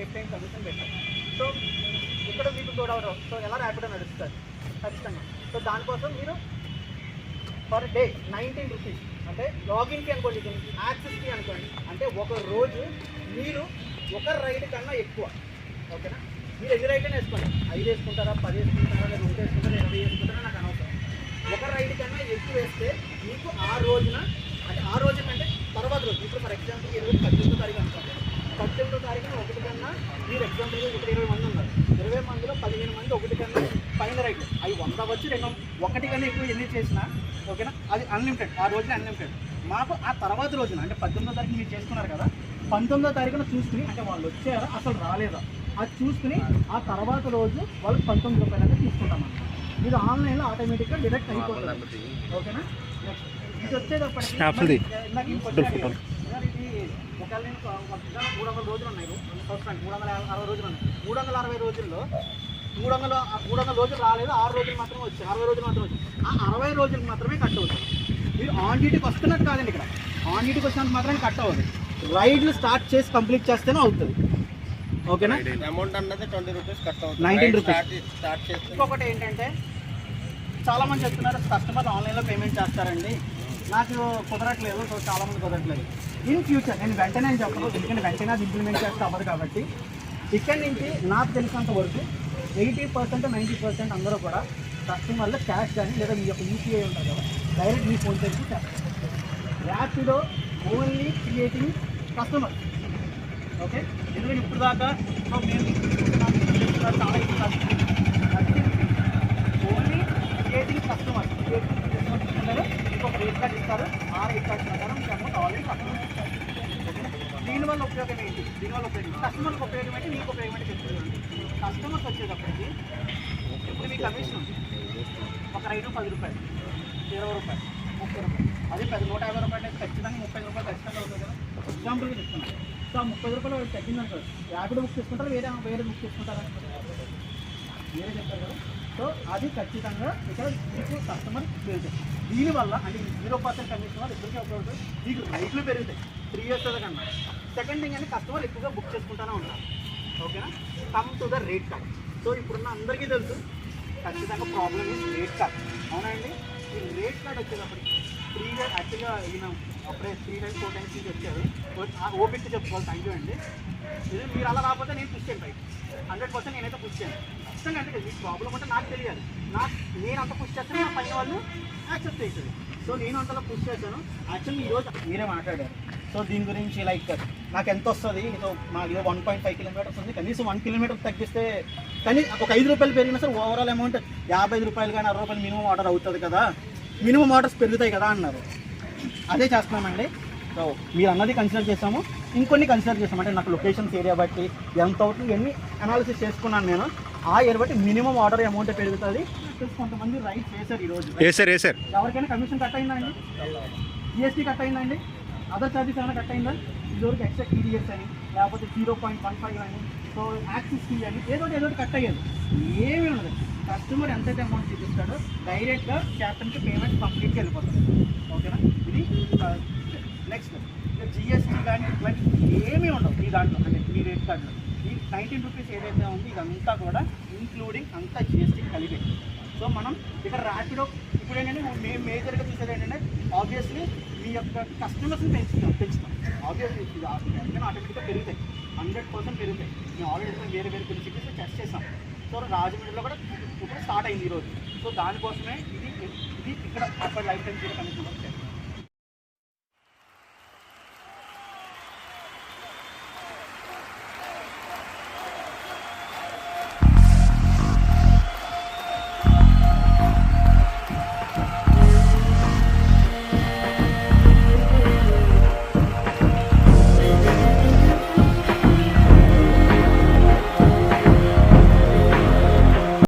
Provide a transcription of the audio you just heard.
Life time commission పెట్టాం. So ఇక్కడ మీకు కూడా సో ఎలా ర్యాపిడో నడుస్తుంది? ఖచ్చితంగా. సో దానికోసం మీరు పర్ డే నైన్టీన్ రూపీస్ అంటే లాగిన్కి అనుకోండి దీనికి యాక్సెస్కి అనుకోండి. అంటే ఒక రోజు మీరు ఒక రైడ్ కన్నా ఎక్కువ. ఓకేనా? మీరు ఎన్ని రైడ్ వేసుకోండి. ఐదు వేసుకుంటారా పది వేసుకుంటారా లేదా ఒకటి వేసుకుంటారా ఇరవై వేసుకుంటారా నాకు అనవసరం. ఒక రైడ్ కన్నా ఎక్కువ వేస్తే మీకు ఆ రోజున అంటే ఆ రోజు కంటే తర్వాత రోజు. ఇప్పుడు ఫర్ ఎగ్జాంపుల్ ఇరవై పద్దెనిమిది తారీఖు అనుకోండి. పద్దెనిమిదో తారీఖున ఒకటి కన్నా మీరు ఎగ్జాంపుల్ ఇక్కడ ఇరవై మంది ఉన్నారు. ఇరవై మందిలో పదిహేను మంది ఒకటి కన్నా పైన రైట్లు అవి వంద వచ్చి రెండు ఒకటి కన్నా ఎక్కువ ఎన్ని చేసినా ఓకేనా? అది అన్లిమిటెడ్ ఆ రోజున అన్లిమిటెడ్ మాకు ఆ తర్వాత రోజున అంటే పద్దెనిమిదో తారీఖు మీరు చేసుకున్నారు కదా పంతొమ్మిదో తారీఖున చూసుకుని అంటే వాళ్ళు వచ్చారా అసలు రాలేదా? అది చూసుకుని ఆ తర్వాత రోజు వాళ్ళు పంతొమ్మిది రూపాయలు అనేది తీసుకుంటాం అన్నమాట ఇది ఆన్లైన్లో ఆటోమేటిక్గా డిడక్ట్ అయిపోతుంది. ఓకేనా? నెక్స్ట్. ఇది వచ్చేటప్పటికి ఒకవేళ నేను ఒక మూడు వందల రోజులు ఉన్నాయి ప్రస్తుతానికి మూడు వందల అరవై రోజులు ఉన్నాయి మూడు వందల అరవై రోజుల్లో మూడు వందల మూడు వందల రోజులు రాలేదు ఆరు రోజులు మాత్రమే వచ్చాయి అరవై రోజులు మాత్రమే వచ్చాయి ఆ అరవై రోజులు మాత్రమే కట్ అవుతుంది. మీరు ఆన్ డ్యూటీకి వస్తున్నట్టు కాదండి ఇక్కడ ఆన్ డ్యూటీకి వచ్చినంత మాత్రమే కట్ అవ్వదు రైడ్లు స్టార్ట్ చేసి కంప్లీట్ చేస్తేనే అవుతుంది ఓకేనా అమౌంట్ అన్నది ట్వంటీ రూపీస్ కట్ అవుతుంది నైన్టీన్ రూపీస్ స్టార్ట్ చేస్తే ఇంకొకటి ఏంటంటే చాలామంది చెప్తున్నారు కస్టమర్లు ఆన్లైన్లో పేమెంట్ చేస్తారండి. నాకు కుదరట్లేదు సో చాలామంది కుదరట్లేదు. ఇన్ ఫ్యూచర్ నేను వెంటనే అని చెప్పను ఎందుకంటే వెంటనే అది ఇంప్లిమెంట్ చేస్తే అవ్వదు కాబట్టి. ఇక్కడి నుంచి నాకు తెలిసినంత వరకు ఎయిటీ పర్సెంట్ నైంటీ పర్సెంట్ అందరూ కూడా కస్టమర్లు క్యాష్ కానీ లేదా మీ యొక్క యూపీఐ ఉంటుంది కదా డైరెక్ట్ మీ ఫోన్ చేసి చేస్తారు. Rapido only creating customer okay ఎందుకంటే ఇప్పుడు దాకా సో మేము చాలా only creating customer creating record ఇస్తారు. ఆ రికార్డ్ ప్రకారం మీకు అమౌంట్ ఆల్రెడీ కస్టమర్ దీనివల్ల ఉపయోగం ఏంటి? దీనివల్ల ఉపయోగం కస్టమర్కి ఉపయోగం ఏంటి? మీకు ఉపయోగం ఏంటి చెప్తున్నాను. కస్టమర్స్ వచ్చేటప్పటికి ఇప్పుడు మీ కమిషన్ ఉంది. ఒక రైడు పది రూపాయలు. ఇరవై రూపాయలు. ముప్పై రూపాయలు. అది పది నూట యాభై రూపాయలు అయితే ఖచ్చితంగా ముప్పై రూపాయలు ఖచ్చితంగా అవుతుంది కదా? ఎగ్జాంపుల్గా చెప్తున్నాను సో ఆ ముప్పై రూపాయలు తగ్గిందంటారు యాభై బుక్ చేసుకుంటారు? వేరే వేరే బుక్ చేసుకుంటారా? వేరే చెప్తారు కదా? సో అది ఖచ్చితంగా ఇక్కడ మీకు కస్టమర్ పెరుగుతుంది దీనివల్ల అంటే జీరో పర్సెంట్ కమిషన్ వల్ల ఇద్దరికి ఉపయోగపడుతుంది మీకు రైట్లు పెరుగుతాయి. త్రీ ఇయర్స్ కన్నా సెకండ్ థింగ్ అంటే కస్టమర్ ఎక్కువగా బుక్ చేసుకుంటూనే ఉంటారు. ఓకేనా come to the rate card so ఇప్పుడున్న అందరికీ తెలుసు ఖచ్చితంగా ప్రాబ్లమ్ ఇస్ రేట్ కార్డ్ అవునండి ఈ రేట్ కార్డ్ వచ్చేటప్పటికి త్రీ డేస్ యాక్చువల్గా ఈయన అప్పుడే త్రీ డేస్ ఫోర్ టైమ్స్ నుంచి వచ్చారు. ఓపిక చెప్పుకోవాలి. థ్యాంక్ యూ అండి. మీరు అలా రాకపోతే నేను పుష్ చేయండి హండ్రెడ్ పర్సెంట్ నేనైతే పుష్ చేయను. ఖచ్చితంగా అంటే మీకు ప్రాబ్లం అంటే నాకు తెలియాలి నాకు నేను అంత పుష్ చేస్తే నా పైన వాళ్ళు యాక్సెప్ట్ చేసేది సో నేను అంతలో పుష్ చేశాను. యాక్చువల్లీ ఈరోజు మీరే మాట్లాడారు. సో దీని గురించి లైక్ నాకు ఎంత వస్తుంది? ఇదో మా ఇదో వన్ పాయింట్ ఫైవ్ కిలోమీటర్స్ ఉంది కనీసం వన్ కిలోమీటర్ తగ్గిస్తే కానీ ఒక ఐదు రూపాయలు పెరిగినా సరే ఓవరాల్ అమౌంట్ యాభై ఐదు రూపాయలు కానీ అరవై రూపాయలు మినిమం ఆర్డర్ అవుతుంది కదా. మినిమం ఆర్డర్స్ పెరుగుతాయి కదా అన్నారు. అదే చేస్తున్నామండి. సో మీరు అన్నది కన్సిడర్ చేసాము ఇంకొన్ని కన్సిడర్ చేసాము అంటే నాకు లొకేషన్స్ ఏరియా బట్టి ఎంత అవుతుంది. ఇవన్నీ అనాలిసిస్ చేసుకున్నాను నేను. ఆ ఏరియా బట్టి మినిమం ఆర్డర్ అమౌంట్ పెరుగుతుంది. ప్లస్ కొంతమంది రైట్ చేశారు ఈరోజు. వేసారు వేసారు ఎవరికైనా కమిషన్ కట్ అయిందా అండి జిఎస్టీ కట్ అయిందా అండి అదర్ ఛార్జెస్ ఏమైనా కట్ అయిందా? ఇదివరకు ఎక్స్ట్రా టీడీఎస్ అని లేకపోతే జీరో పాయింట్ వన్ ఫైవ్ అని సో యాక్సిస్ ఫీ అని ఏదో ఒకటి ఏదో ఒకటి కట్ అయ్యేది. ఏమీ ఉండదు. కస్టమర్ ఎంతైతే అమౌంట్ చూపిస్తాడో డైరెక్ట్గా క్యాప్టన్కి పేమెంట్ కంప్లీట్గా వెళ్ళిపోతుంది ఓకేనా ఇది నెక్స్ట్ జిఎస్టీ కానీ ఇట్లాంటి ఏమీ ఉండవు. ఈ దాంట్లో అంటే ఈ రేట్ కార్డులో ఈ నైన్టీన్ రూపీస్ ఏదైతే ఉంది ఇదంతా కూడా ఇంక్లూడింగ్ అంతా జిఎస్టీ కలిపి. సో మనం ఇక్కడ ర్యాపిడో ఇప్పుడు ఏంటంటే మేము మేజర్గా చూసేది ఏంటంటే ఆబ్వియస్లీ మీ యొక్క కస్టమర్స్ని పెంచుతాం పెంచుతాం. ఆబ్వియస్లీ ఇది ఆటోమేటిక్గా పెరుగుతాయి. హండ్రెడ్ పర్సెంట్ పెరుగుతాయి. మేము ఆల్రెడీ వేరే వేరే కొన్ని సిటీస్లో టెస్ట్ చేసాం. సో రాజమండ్రిలో కూడా ఇప్పుడు స్టార్ట్ అయింది ఈరోజు సో దానికోసమే ఇది ఇది ఇక్కడ అప్పటి లైఫ్ టైం జీరో కమిషన్